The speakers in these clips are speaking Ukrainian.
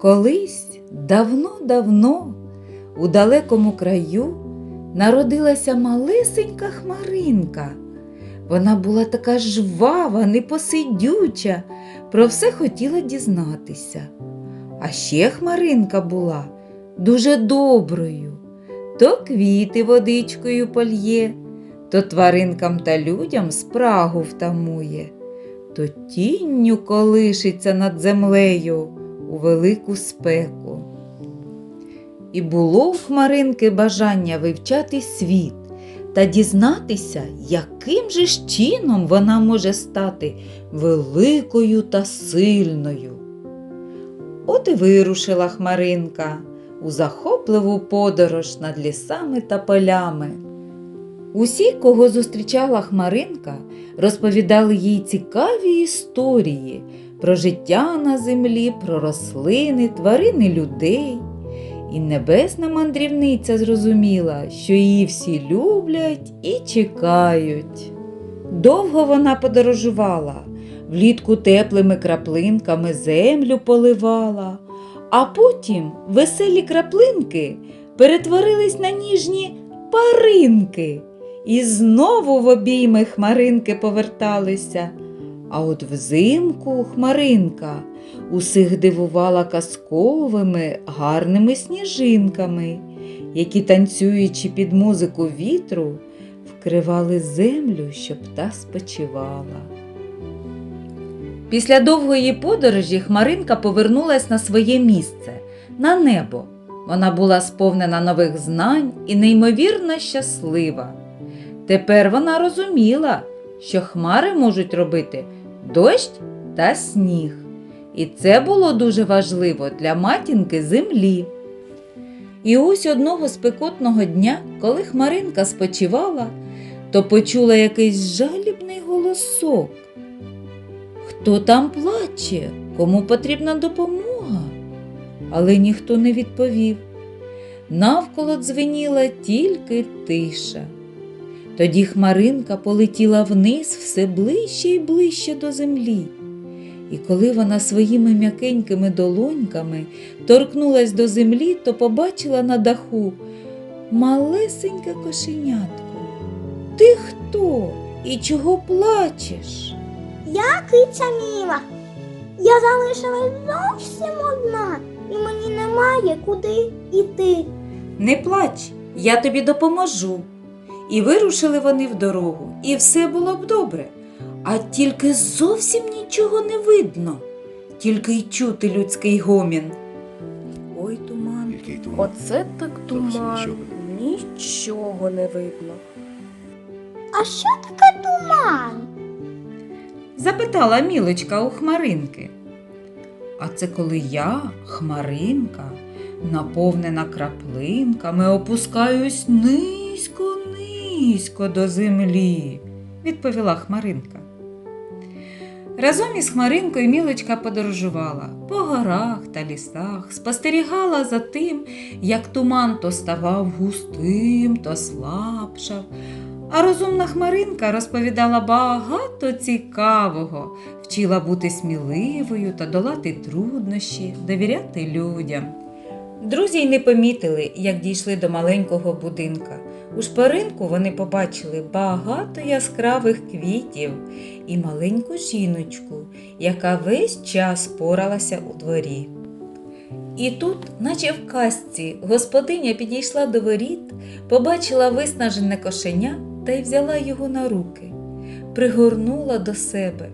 Колись давно-давно у далекому краю народилася малесенька хмаринка. Вона була така жвава, непосидюча, про все хотіла дізнатися. А ще хмаринка була дуже доброю. То квіти водичкою польє, то тваринкам та людям спрагу втамує, то тінню колишиться над землею у велику спеку. І було в хмаринки бажання вивчати світ та дізнатися, яким же ж чином вона може стати великою та сильною. От і вирушила хмаринка у захопливу подорож над лісами та полями. Усі, кого зустрічала хмаринка, розповідали їй цікаві історії про життя на землі, про рослини, тварини людей. І небесна мандрівниця зрозуміла, що її всі люблять і чекають. Довго вона подорожувала, влітку теплими краплинками землю поливала, а потім веселі краплинки перетворились на ніжні паринки і знову в обійми хмаринки поверталися. А от взимку хмаринка усіх дивувала казковими гарними сніжинками, які, танцюючи під музику вітру, вкривали землю, щоб та спочивала. Після довгої подорожі Хмаринка повернулась на своє місце, на небо. Вона була сповнена нових знань і неймовірно щаслива. Тепер вона розуміла, що хмари можуть робити дощ та сніг. І це було дуже важливо для матінки землі. І ось одного спекотного дня, коли Хмаринка спочивала, то почула якийсь жалібний голосок. Хто там плаче? Кому потрібна допомога? Але ніхто не відповів. Навколо дзвеніла тільки тиша. Тоді Хмаринка полетіла вниз все ближче і ближче до землі. І коли вона своїми м'якенькими долоньками торкнулась до землі, то побачила на даху малесеньке кошенятко. Ти хто і чого плачеш? Я киця Міла. Я залишилась зовсім одна, і мені немає куди йти. Не плач, я тобі допоможу. І вирушили вони в дорогу, і все було б добре. А тільки зовсім нічого не видно, тільки й чути людський гомін. Ой, туман. Який туман? Оце так туман. нічого Нічого не видно. А що таке туман? запитала мілочка у хмаринки. А це коли я, хмаринка, наповнена краплинками, опускаюсь низько, низько до землі, відповіла хмаринка. Разом із Хмаринкою Мілочка подорожувала по горах та лісах, спостерігала за тим, як туман то ставав густим, то слабшав, а розумна Хмаринка розповідала багато цікавого, вчила бути сміливою та долати труднощі, довіряти людям. Друзі й не помітили, як дійшли до маленького будинка. У шпаринку вони побачили багато яскравих квітів і маленьку жіночку, яка весь час поралася у дворі. І тут, наче в казці, господиня підійшла до воріт, побачила виснажене кошеня та й взяла його на руки, пригорнула до себе.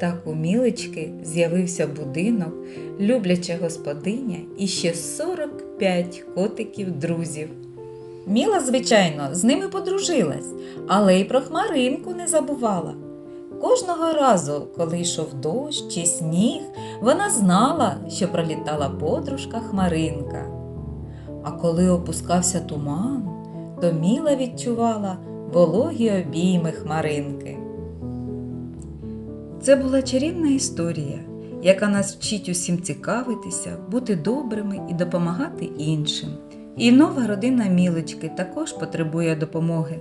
Так у мілечки з'явився будинок, любляча господиня і ще 45 котиків друзів. Міла, звичайно, з ними подружилась, але й про хмаринку не забувала. Кожного разу, коли йшов дощ чи сніг, вона знала, що пролітала подружка Хмаринка. А коли опускався туман, то Міла відчувала вологі обійми Хмаринки. Це була чарівна історія, яка нас вчить усім цікавитися, бути добрими і допомагати іншим. І нова родина Мілочки також потребує допомоги.